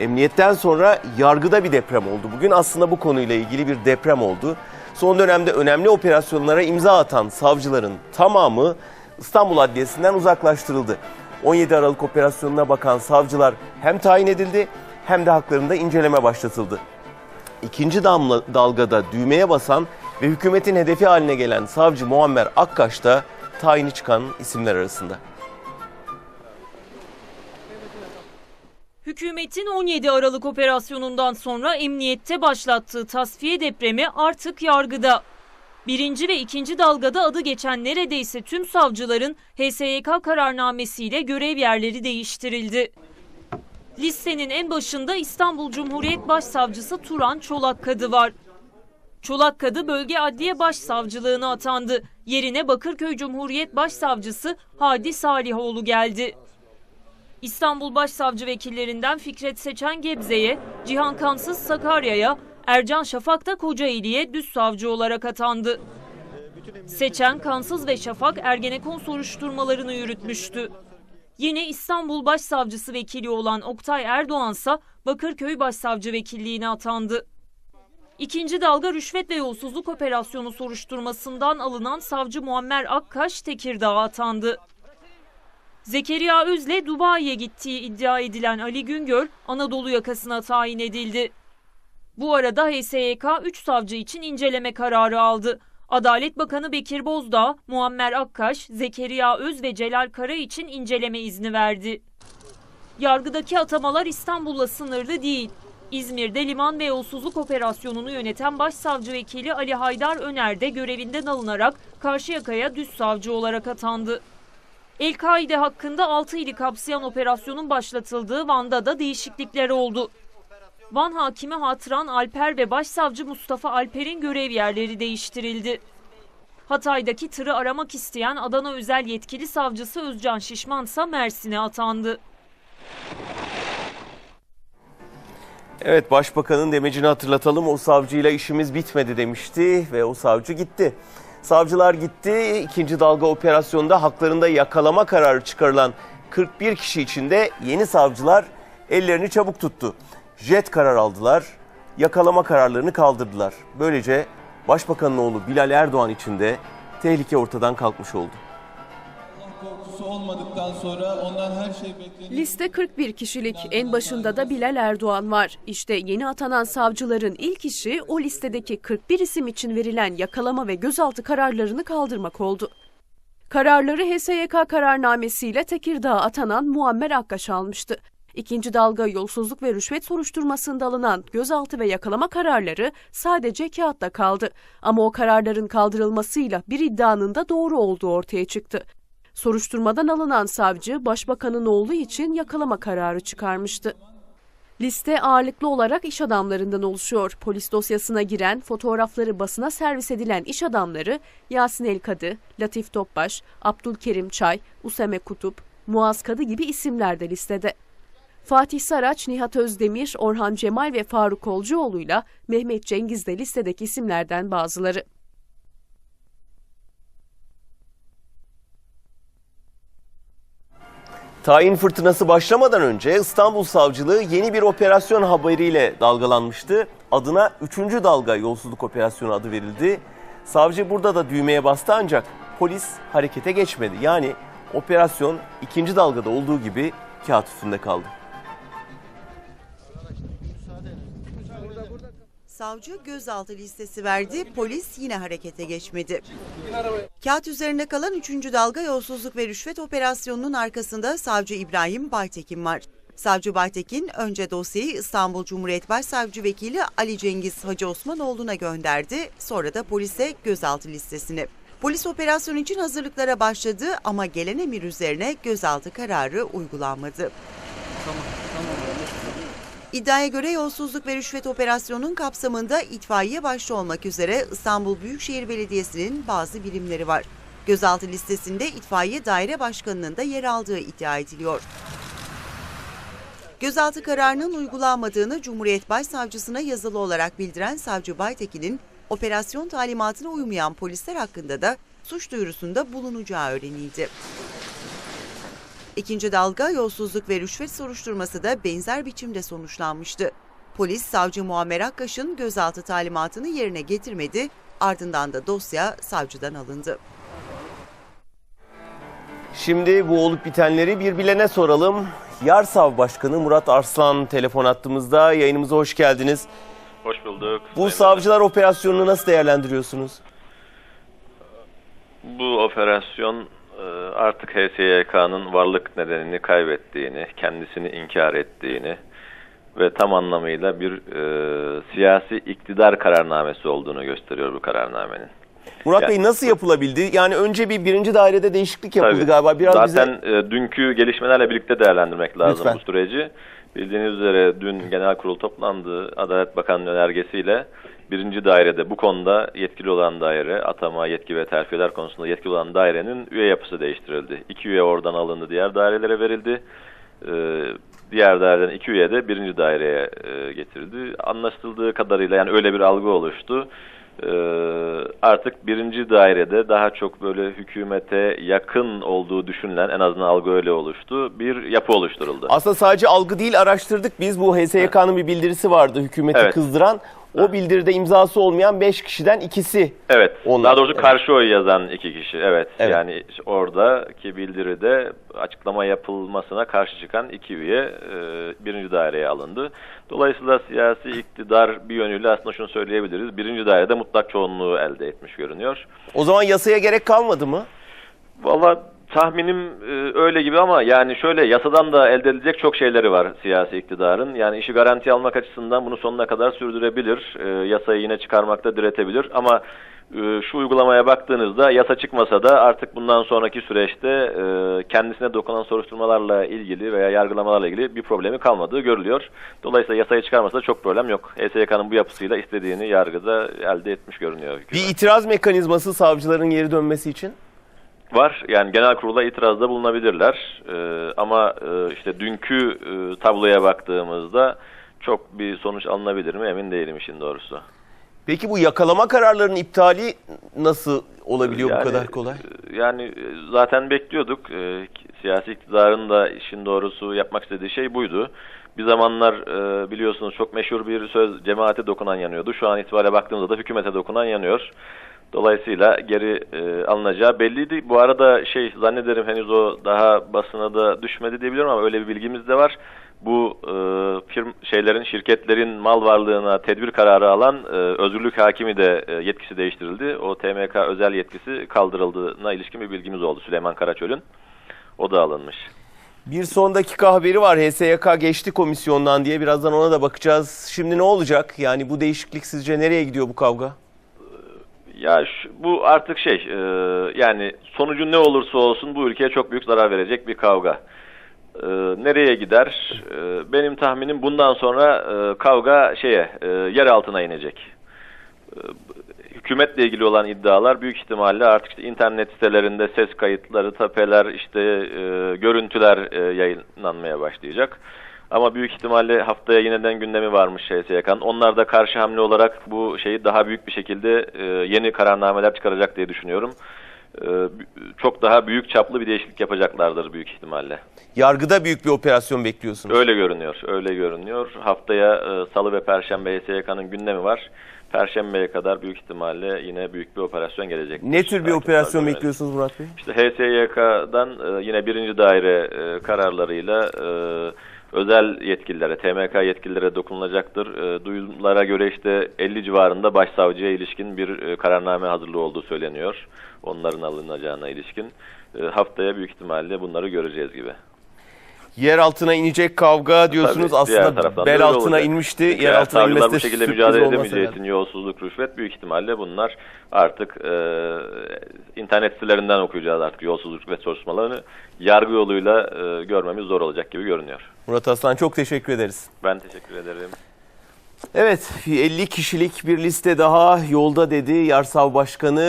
Emniyetten sonra yargıda bir deprem oldu. Bugün aslında bu konuyla ilgili bir deprem oldu. Son dönemde önemli operasyonlara imza atan savcıların tamamı İstanbul Adliyesi'nden uzaklaştırıldı. 17 Aralık operasyonuna bakan savcılar hem tayin edildi hem de haklarında inceleme başlatıldı. İkinci damla, dalgada düğmeye basan ve hükümetin hedefi haline gelen savcı Muammer Akkaş da tayini çıkan isimler arasında. Hükümetin 17 Aralık operasyonundan sonra emniyette başlattığı tasfiye depremi artık yargıda. Birinci ve ikinci dalgada adı geçen neredeyse tüm savcıların HSYK kararnamesiyle görev yerleri değiştirildi. Listenin en başında İstanbul Cumhuriyet Başsavcısı Turan Çolakkadı var. Çolakkadı Bölge Adliye Başsavcılığına atandı. Yerine Bakırköy Cumhuriyet Başsavcısı Hadi Salihoğlu geldi. İstanbul Başsavcı Vekillerinden Fikret Seçen Gebze'ye, Cihan Kansız Sakarya'ya, Ercan Şafak da Kocaeli'ye düz savcı olarak atandı. Seçen, Kansız ve Şafak Ergenekon soruşturmalarını yürütmüştü. Yine İstanbul Başsavcısı Vekili olan Oktay Erdoğan ise Bakırköy Başsavcı Vekilliğine atandı. İkinci dalga rüşvet ve yolsuzluk operasyonu soruşturmasından alınan savcı Muammer Akkaş Tekirdağ'a atandı. Zekeriya Öz'le Dubai'ye gittiği iddia edilen Ali Güngör Anadolu yakasına tayin edildi. Bu arada HSYK 3 savcı için inceleme kararı aldı. Adalet Bakanı Bekir Bozdağ, Muammer Akkaş, Zekeriya Öz ve Celal Kara için inceleme izni verdi. Yargıdaki atamalar İstanbul'la sınırlı değil. İzmir'de liman ve yolsuzluk operasyonunu yöneten Başsavcı Vekili Ali Haydar Öner de görevinden alınarak Karşıyaka'ya düz savcı olarak atandı. El-Kaide hakkında 6 ili kapsayan operasyonun başlatıldığı Van'da da değişiklikler oldu. Van Hakimi Hatıran Alper ve Başsavcı Mustafa Alper'in görev yerleri değiştirildi. Hatay'daki tırı aramak isteyen Adana Özel Yetkili Savcısı Özcan Şişman ise Mersin'e atandı. Evet Başbakanın demecini hatırlatalım. O savcıyla işimiz bitmedi demişti ve o savcı gitti. Savcılar gitti. İkinci dalga operasyonda haklarında yakalama kararı çıkarılan 41 kişi içinde yeni savcılar ellerini çabuk tuttu. Jet karar aldılar. Yakalama kararlarını kaldırdılar. Böylece Başbakanın oğlu Bilal Erdoğan için de tehlike ortadan kalkmış oldu. Korkusu olmadıktan sonra ondan her şey beklenir. Liste 41 kişilik. En başında da Bilal Erdoğan var. İşte yeni atanan savcıların ilk işi o listedeki 41 isim için verilen yakalama ve gözaltı kararlarını kaldırmak oldu. Kararları HSYK kararnamesiyle Tekirdağ'a atanan Muammer Akkaş almıştı. İkinci dalga yolsuzluk ve rüşvet soruşturmasında alınan gözaltı ve yakalama kararları sadece kağıtta kaldı. Ama o kararların kaldırılmasıyla bir iddianın da doğru olduğu ortaya çıktı. Soruşturmadan alınan savcı başbakanın oğlu için yakalama kararı çıkarmıştı. Liste ağırlıklı olarak iş adamlarından oluşuyor. Polis dosyasına giren, fotoğrafları basına servis edilen iş adamları Yasin Elkadı, Latif Topbaş, Abdülkerim Çay, Useme Kutup, Muaz Kadı gibi isimler de listede. Fatih Saraç, Nihat Özdemir, Orhan Cemal ve Faruk Olcuoğlu'yla Mehmet Cengiz de listedeki isimlerden bazıları. Tayin fırtınası başlamadan önce İstanbul Savcılığı yeni bir operasyon haberiyle dalgalanmıştı. Adına 3. dalga yolsuzluk operasyonu adı verildi. Savcı burada da düğmeye bastı ancak polis harekete geçmedi. Yani operasyon ikinci dalgada olduğu gibi kağıt üstünde kaldı. Savcı gözaltı listesi verdi, polis yine harekete geçmedi. Kağıt üzerinde kalan 3. dalga yolsuzluk ve rüşvet operasyonunun arkasında savcı İbrahim Baytekin var. Savcı Baytekin önce dosyayı İstanbul Cumhuriyet Başsavcı Vekili Ali Cengiz Hacı Osmanoğlu'na gönderdi, sonra da polise gözaltı listesini. Polis operasyon için hazırlıklara başladı ama gelen emir üzerine gözaltı kararı uygulanmadı. İddiaya göre yolsuzluk ve rüşvet operasyonunun kapsamında itfaiye başta olmak üzere İstanbul Büyükşehir Belediyesi'nin bazı birimleri var. Gözaltı listesinde itfaiye daire başkanının da yer aldığı iddia ediliyor. Gözaltı kararının uygulanmadığını Cumhuriyet Başsavcısına yazılı olarak bildiren Savcı Baytekin'in operasyon talimatına uymayan polisler hakkında da suç duyurusunda bulunacağı öğrenildi. İkinci dalga yolsuzluk ve rüşvet soruşturması da benzer biçimde sonuçlanmıştı. Polis savcı Muammer Akkaş'ın gözaltı talimatını yerine getirmedi, ardından da dosya savcıdan alındı. Şimdi bu olup bitenleri bir bilene soralım. Yarsav Başkanı Murat Arslan telefon attığımızda yayınımıza hoş geldiniz. Hoş bulduk. Bu Sayın savcılar operasyonunu nasıl değerlendiriyorsunuz? Bu operasyon artık HSYK'nın varlık nedenini kaybettiğini, kendisini inkar ettiğini ve tam anlamıyla bir e, siyasi iktidar kararnamesi olduğunu gösteriyor bu kararnamenin. Murat Yani- Bey nasıl yapılabildi? Yani önce bir birinci dairede değişiklik yapıldı Tabii. galiba. Biraz Zaten bize... e, dünkü gelişmelerle birlikte değerlendirmek lazım Lütfen. bu süreci. Bildiğiniz üzere dün genel kurul toplandı. Adalet Bakanlığı önergesiyle birinci dairede bu konuda yetkili olan daire, atama, yetki ve terfiler konusunda yetkili olan dairenin üye yapısı değiştirildi. İki üye oradan alındı, diğer dairelere verildi. E, diğer daireden iki üye de birinci daireye e, getirildi. Anlaşıldığı kadarıyla yani öyle bir algı oluştu. Ee, artık birinci dairede daha çok böyle hükümete yakın olduğu düşünülen en azından algı öyle oluştu. Bir yapı oluşturuldu. Aslında sadece algı değil araştırdık. Biz bu HSYK'nın bir bildirisi vardı hükümeti Evet. kızdıran. O bildiride imzası olmayan 5 kişiden ikisi. Evet. Onlar, daha doğrusu evet. karşı oy yazan iki kişi. Evet. Evet. Yani oradaki bildiride açıklama yapılmasına karşı çıkan iki üye e, birinci daireye alındı. Dolayısıyla siyasi iktidar bir yönüyle aslında şunu söyleyebiliriz. Birinci dairede mutlak çoğunluğu elde etmiş görünüyor. O zaman yasaya gerek kalmadı mı? Valla tahminim e, öyle gibi ama yani şöyle yasadan da elde edilecek çok şeyleri var siyasi iktidarın. Yani işi garanti almak açısından bunu sonuna kadar sürdürebilir. E, yasayı yine çıkarmakta diretebilir ama e, şu uygulamaya baktığınızda yasa çıkmasa da artık bundan sonraki süreçte kendisine dokunan soruşturmalarla ilgili veya yargılamalarla ilgili bir problemi kalmadığı görülüyor. Dolayısıyla yasayı çıkarmasa da çok problem yok. HSYK'nın bu yapısıyla istediğini yargıda elde etmiş görünüyor. Bir itiraz mekanizması savcıların geri dönmesi için. Var yani genel kurula itirazda bulunabilirler Ee, ama e, işte dünkü e, tabloya baktığımızda çok bir sonuç alınabilir mi emin değilim işin doğrusu. Peki bu yakalama kararlarının iptali nasıl olabiliyor bu Yani, kadar kolay? e, Yani e, zaten bekliyorduk E, siyasi iktidarın da işin doğrusu yapmak istediği şey buydu. Bir zamanlar e, biliyorsunuz çok meşhur bir söz cemaate dokunan yanıyordu. Şu an itibariyle baktığımızda da hükümete dokunan yanıyor. Dolayısıyla geri e, alınacağı belliydi. Bu arada şey zannederim henüz o daha basına da düşmedi diyebilirim ama öyle bir bilgimiz de var. Bu e, firm şeylerin şirketlerin mal varlığına tedbir kararı alan e, özgürlük hakimi de e, yetkisi değiştirildi. O TMK özel yetkisi kaldırıldığına ilişkin bir bilgimiz oldu Süleyman Karaçöl'ün. O da alınmış. Bir son dakika haberi var. HSYK geçti komisyondan diye. Birazdan ona da bakacağız. Şimdi ne olacak? Yani bu değişiklik sizce nereye gidiyor bu kavga? Ya şu- bu artık şey e, yani sonucu ne olursa olsun bu ülkeye çok büyük zarar verecek bir kavga. E, nereye gider? E, benim tahminim bundan sonra e, kavga şeye e, yer altına inecek. E, hükümetle ilgili olan iddialar büyük ihtimalle artık işte internet sitelerinde ses kayıtları, tapeler, işte e, görüntüler e, yayınlanmaya başlayacak. Ama büyük ihtimalle haftaya yeniden gündemi varmış HSYK'nın. Onlar da karşı hamle olarak bu şeyi daha büyük bir şekilde e, yeni kararnameler çıkaracak diye düşünüyorum. E, çok daha büyük çaplı bir değişiklik yapacaklardır büyük ihtimalle. Yargıda büyük bir operasyon bekliyorsunuz. Öyle görünüyor, öyle görünüyor. Haftaya e, Salı ve Perşembe HSYK'nın gündemi var. Perşembeye kadar büyük ihtimalle yine büyük bir operasyon gelecek. Ne tür bir operasyon bekliyorsunuz Murat Bey? İşte HSYK'dan e, yine birinci daire e, kararlarıyla e, özel yetkililere, TMK yetkililere dokunulacaktır. E, duyumlara göre işte 50 civarında başsavcıya ilişkin bir e, kararname hazırlığı olduğu söyleniyor. Onların alınacağına ilişkin. E, haftaya büyük ihtimalle bunları göreceğiz gibi. Yer altına inecek kavga diyorsunuz. Tabii, Aslında bel altına olacak. inmişti. Yer eğer altına inmesi de şekilde mücadele için yolsuzluk, rüşvet büyük ihtimalle bunlar artık e, internet sitelerinden okuyacağız artık yolsuzluk ve soruşturmalarını yargı yoluyla e, görmemiz zor olacak gibi görünüyor. Murat Aslan çok teşekkür ederiz. Ben teşekkür ederim. Evet 50 kişilik bir liste daha yolda dedi Yarsav Başkanı.